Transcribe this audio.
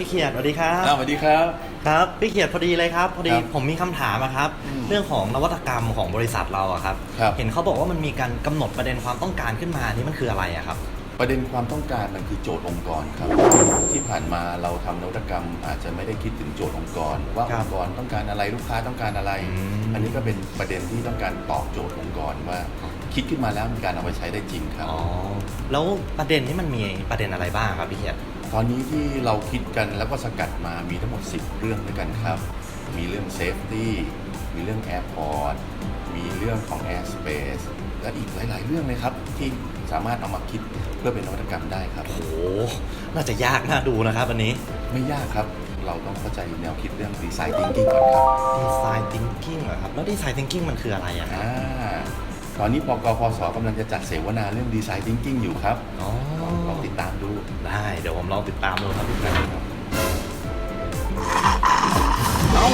พี่เขียดสวัสดีครับอ้าวสวัสดีครับ ครับพี่เขียดพอดีเลยครับ พอดีครับผมมีคำถามอะครับ อืมเรื่องของนวัตกรรมของบริษัทเราอะครับ ครับ เห็นเขาบอกว่ามันมีการกำหนดประเด็นความต้องการขึ้นมานี่มันคืออะไรอะครับ ประเด็นความต้องการมันคือโจทย์องค์กรครับ ที่ผ่านมาเราทำนวัตกรรมอาจจะไม่ได้คิดถึงโจทย์องค์กร ว่าครัอบงค์กรต้องการอะไรลูกค้าต้องการอะไร อืม อันนี้ก็เป็นประเด็นที่ต้องการตอบโจทย์องค์กรว่า คิดขึ้นมาแล้วมีการเอาไปใช้ได้จริงครับ อ๋อแล้วประเด็นที่มันมีประเด็นอะไรบ้างครับพี่เขียด ตอนนี้ที่เราคิดกันแล้วก็สกัดมามีทั้งหมด 10 เรื่องด้วยกันครับ มีเรื่อง Safety มีเรื่อง Airport มีเรื่องของ Airspace และอีกหลาย ๆ เรื่องเลยครับ ที่สามารถเอามาคิดเพื่อเป็นนวัตกรรมได้ครับ โอ้โห น่าจะยากน่าดูนะครับอันนี้ ไม่ยากครับ เราต้องเข้าใจแนวคิดเรื่อง Design Thinking ก่อนครับ Design Thinking เหรอครับ แล้ว Design Thinking มันคืออะไรอะครับอ่าตอนนี้ปกพศกำลังจะจัดเสวนาเรื่อง Design Thinking อยู่ครับ อ๋อลอง ติดตามดูได้ เดี๋ยวผมลองติดตามดูครับทุกท่านเอ้า